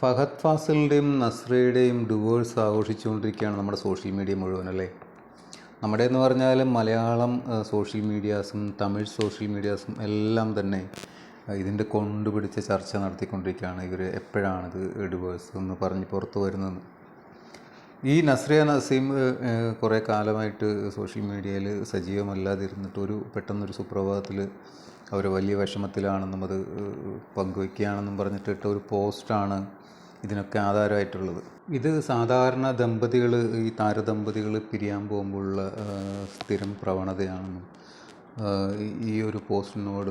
Fahad ഫാസിലിന്റെയും നസ്രയുടെയും divorce ആഘോഷിച്ചുകൊണ്ടിരിക്കുകയാണ് നമ്മുടെ social media മുഴുവൻ അല്ലേ? നമ്മുടെ എന്ന് പറഞ്ഞാൽ മലയാളം സോഷ്യൽ മീഡിയാസും തമിഴ് സോഷ്യൽ മീഡിയാസും എല്ലാം തന്നെ ഇതിന്റെ കൊണ്ടുപിടിച്ച ചർച്ച നടത്തിക്കൊണ്ടിരിക്കുകയാണ്. ഇവർ എപ്പോഴാണിത് ഡിവോഴ്സ് എന്ന് പറഞ്ഞ് പുറത്തു വരുന്നതെന്ന് ഈ നസ്രിയ നസീം കുറേ കാലമായിട്ട് സോഷ്യൽ മീഡിയയിൽ സജീവമല്ലാതിരുന്നിട്ട് ഒരു പെട്ടെന്നൊരു സുപ്രഭാതത്തിൽ അവർ വലിയ വിഷമത്തിലാണെന്നും അത് പങ്കുവയ്ക്കുകയാണെന്നും പറഞ്ഞിട്ട് ഇട്ട ഒരു പോസ്റ്റാണ് ഇതിനൊക്കെ ആധാരമായിട്ടുള്ളത്. ഇത് സാധാരണ ദമ്പതികൾ ഈ താരദമ്പതികൾ പിരിയാൻ പോകുമ്പോഴുള്ള സ്ഥിരം പ്രവണതയാണെന്നും ഈ- ഒരു പോസ്റ്റിനോട്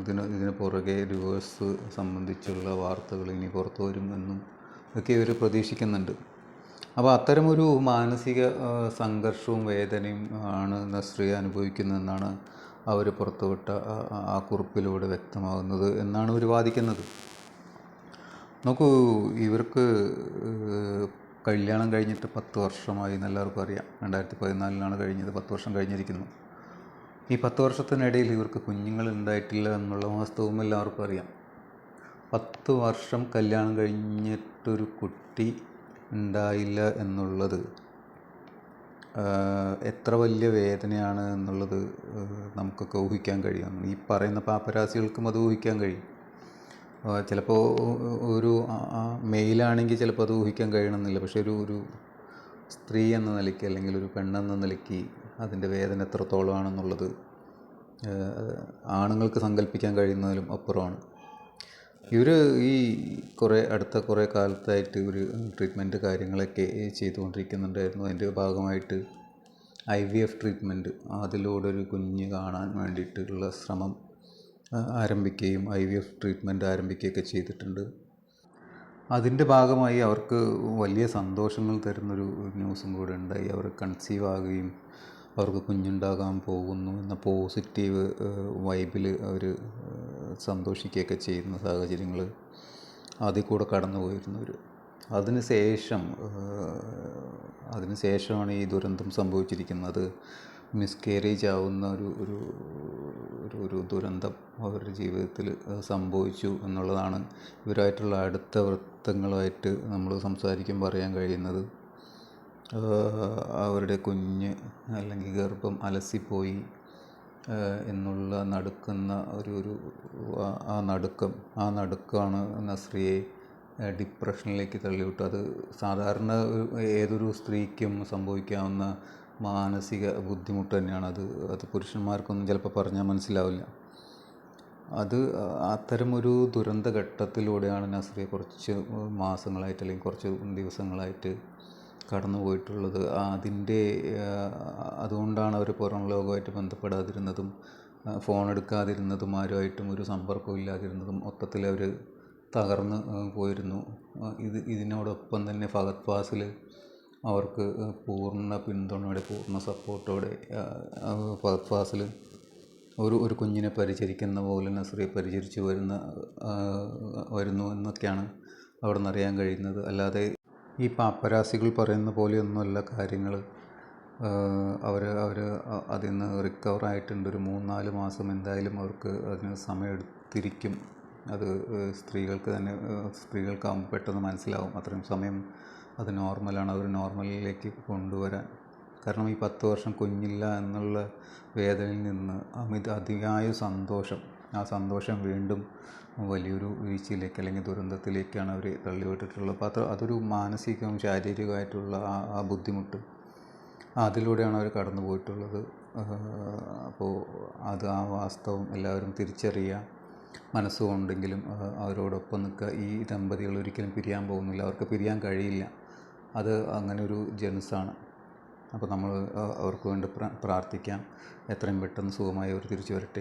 ഇതിന് ഇതിന് പുറകെ ഡിവോഴ്സ് സംബന്ധിച്ചുള്ള വാർത്തകൾ ഇനി പുറത്തു വരുമെന്നും ഒക്കെ ഇവർ പ്രതീക്ഷിക്കുന്നുണ്ട്. അപ്പോൾ അത്തരമൊരു മാനസിക സംഘർഷവും വേദനയും ആണ് നസ്രിയ അനുഭവിക്കുന്നതെന്നാണ് അവർ പുറത്തുവിട്ട ആ- കുറിപ്പിലൂടെ വ്യക്തമാകുന്നത് എന്നാണ് അവർ വാദിക്കുന്നത്. നോക്കൂ ഇവർക്ക് കല്യാണം കഴിഞ്ഞിട്ട് പത്ത് വർഷമായി എന്ന് എല്ലാവർക്കും അറിയാം. രണ്ടായിരത്തി പതിനാലിലാണ് കഴിഞ്ഞത് പത്ത് വർഷം കഴിഞ്ഞിരിക്കുന്നു. ഈ പത്ത് വർഷത്തിനിടയിൽ ഇവർക്ക് കുഞ്ഞുങ്ങൾ ഉണ്ടായിട്ടില്ല എന്നുള്ള വാസ്തവം എല്ലാവർക്കും അറിയാം. പത്ത് വർഷം കല്യാണം കഴിഞ്ഞിട്ടൊരു കുട്ടി ഉണ്ടായില്ല എന്നുള്ളത് എത്ര വലിയ വേദനയാണ് എന്നുള്ളത് നമുക്കൊക്കെ ഊഹിക്കാൻ കഴിയും. ഈ പറയുന്ന പാപ്പരാസികൾക്കും അത് ഊഹിക്കാൻ കഴിയും. ചിലപ്പോൾ ഒരു മെയിലാണെങ്കിൽ ചിലപ്പോൾ അത് ഊഹിക്കാൻ കഴിയണമെന്നില്ല. പക്ഷെ ഒരു ഒരു സ്ത്രീ എന്ന നിലയ്ക്ക് അല്ലെങ്കിൽ ഒരു പെണ്ണെന്ന നിലയ്ക്ക് അതിന്റെ വേദന എത്രത്തോളമാണെന്നുള്ളത് ആണുങ്ങൾക്ക് സങ്കല്പിക്കാൻ കഴിയുന്നതിലും അപ്പുറമാണ്. ഇവർ ഈ കുറേ അടുത്ത കുറേ കാലത്തായിട്ട് ഒരു ട്രീറ്റ്മെന്റ് കാര്യങ്ങളൊക്കെ ചെയ്തുകൊണ്ടിരിക്കുന്നുണ്ടായിരുന്നു. അതിന്റെ ഭാഗമായിട്ട് ഐ വി എഫ് ട്രീറ്റ്മെന്റ് അതിലൂടെ ഒരു കുഞ്ഞ് കാണാൻ വേണ്ടിയിട്ടുള്ള ശ്രമം ആരംഭിക്കുകയും ഐ വി എഫ് ട്രീറ്റ്മെന്റ് ആരംഭിക്കുകയൊക്കെ ചെയ്തിട്ടുണ്ട്. അതിന്റെ ഭാഗമായി അവർക്ക് വലിയ സന്തോഷങ്ങൾ തരുന്നൊരു ന്യൂസും കൂടെ ഉണ്ടായി. അവർ കൺസീവ് ആകുകയും അവർക്ക് കുഞ്ഞുണ്ടാകാൻ പോകുന്നു എന്ന പോസിറ്റീവ് വൈബിൽ അവർ സന്തോഷിക്കുകയൊക്കെ ചെയ്യുന്ന സാഹചര്യങ്ങൾ അതിൽ കൂടെ കടന്നു പോയിരുന്നവർ അതിന് ശേഷം അതിന് ശേഷമാണ് ഈ ദുരന്തം സംഭവിച്ചിരിക്കുന്നത്. മിസ്കേരേജ് ആവുന്ന ഒരു ഒരു ഒരു ദുരന്തം അവരുടെ ജീവിതത്തിൽ സംഭവിച്ചു എന്നുള്ളതാണ് ഇവരായിട്ടുള്ള അടുത്ത വൃത്തങ്ങളായിട്ട് നമ്മൾ സംസാരിക്കുമ്പോൾ പറയാൻ കഴിയുന്നത്. അവരുടെ കുഞ്ഞ് അല്ലെങ്കിൽ ഗർഭം അലസിപ്പോയി. എന്നുള്ള നടുക്കുന്ന ഒരു ഒരു ആ- നടുക്കം ആ നടുക്കമാണ് നസ്രിയെ ഡിപ്രഷനിലേക്ക് തള്ളിവിട്ടു അത് സാധാരണ ഏതൊരു സ്ത്രീക്കും സംഭവിക്കാവുന്ന മാനസിക ബുദ്ധിമുട്ട് തന്നെയാണ്. അത് അത് പുരുഷന്മാർക്കൊന്നും ചിലപ്പോൾ പറഞ്ഞാൽ മനസ്സിലാവില്ല. അത് അത്തരമൊരു ദുരന്ത ഘട്ടത്തിലൂടെയാണ് നസ്രിയ കുറച്ച് മാസങ്ങളായിട്ട് അല്ലെങ്കിൽ കുറച്ച് ദിവസങ്ങളായിട്ട് കടന്നു പോയിട്ടുള്ളത് അതിന്റെ അതുകൊണ്ടാണ് അവർ പുറം ലോകമായിട്ട് ബന്ധപ്പെടാതിരുന്നതും ഫോൺ എടുക്കാതിരുന്നതും ആരുമായിട്ടും ഒരു സമ്പർക്കവും ഇല്ലാതിരുന്നതും മൊത്തത്തിൽ അവർ തകർന്ന് പോയിരുന്നു. ഇത് ഇതിനോടൊപ്പം തന്നെ ഫഹദ് ഫാസിൽ അവർക്ക് പൂർണ പിന്തുണയോടെ പൂർണ സപ്പോർട്ടോടെ ഫഹദ് ഫാസിൽ ഒരു ഒരു കുഞ്ഞിനെ പരിചരിക്കുന്ന പോലെ നസ്രിയെ പരിചരിച്ചു വരുന്ന വരുന്നു എന്നൊക്കെയാണ് അവിടെ നിന്ന് അറിയാൻ കഴിയുന്നത്. അല്ലാതെ ഈ പാപ്പരാസികൾ പറയുന്ന പോലെയൊന്നുമല്ല കാര്യങ്ങൾ അവർ അവർ അതിൽ നിന്ന് റിക്കവർ ആയിട്ടുണ്ട്. ഒരു മൂന്നാൽ മാസം എന്തായാലും അവർക്ക് അതിന് സമയമെടുത്തിരിക്കും. അത് സ്ത്രീകൾക്ക് തന്നെ സ്ത്രീകൾക്കാകുമ്പോൾ പെട്ടെന്ന് മനസ്സിലാവും. അത്രയും സമയം അത് നോർമലാണ്. അവർ നോർമലിലേക്ക് കൊണ്ടുവരാൻ. കാരണം ഈ പത്ത് വർഷം കുഞ്ഞില്ല എന്നുള്ള വേദനയിൽ നിന്ന് അമിത അതിയായ സന്തോഷം. ആ സന്തോഷം വീണ്ടും വലിയൊരു വീഴ്ചയിലേക്ക് അല്ലെങ്കിൽ ദുരന്തത്തിലേക്കാണ് അവർ തള്ളിവിട്ടിട്ടുള്ളത്. അപ്പോൾ അത് അതൊരു മാനസികവും ശാരീരികമായിട്ടുള്ള ആ ആ ബുദ്ധിമുട്ട് അതിലൂടെയാണ് അവർ കടന്നു പോയിട്ടുള്ളത് അപ്പോൾ അത് ആ വാസ്തവം എല്ലാവരും തിരിച്ചറിയുക. മനസ്സുകൊണ്ടെങ്കിലും അവരോടൊപ്പം നിൽക്കുക. ഈ ദമ്പതികൾ ഒരിക്കലും പിരിയാൻ പോകുന്നില്ല. അവർക്ക് പിരിയാൻ കഴിയില്ല. അത് അങ്ങനെ ഒരു ജനുസാണ് അപ്പോൾ നമ്മൾ അവർക്ക് വേണ്ടി പ്രാർത്ഥിക്കാം. എത്രയും പെട്ടെന്ന് സുഖമായി അവർ തിരിച്ചു വരട്ടെ.